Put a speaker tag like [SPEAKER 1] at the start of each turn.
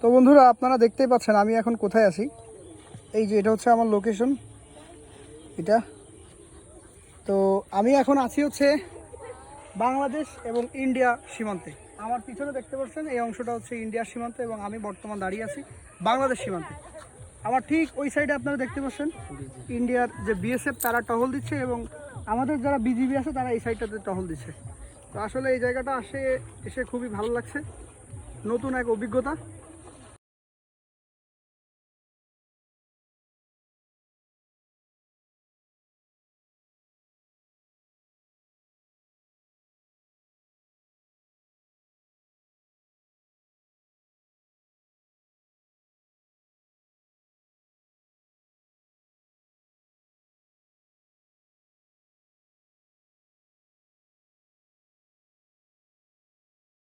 [SPEAKER 1] তো বন্ধুরা, আপনারা দেখতেই পাচ্ছেন, আমি এখন কোথায় আছি? এই যে, এটা হচ্ছে আমার লোকেশন এটা। তো আমি এখন আছি হচ্ছে বাংলাদেশ এবং ইন্ডিয়া সীমান্তে। আমার পিছনে দেখতে পাচ্ছেন, এই অংশটা হচ্ছে ইন্ডিয়ার সীমান্ত এবং আমি বর্তমান দাঁড়িয়ে আছি বাংলাদেশ সীমান্তে। আমার ঠিক ওই সাইডে আপনারা দেখতে পাচ্ছেন, ইন্ডিয়ার যে বিএসএফ তারা টহল দিচ্ছে এবং আমাদের যারা বিজিবি আছে, তারা এই সাইডটাতে টহল দিচ্ছে। তো আসলে এই জায়গাটা আসে এসে খুবই ভালো লাগছে। নতুন এক অভিজ্ঞতা।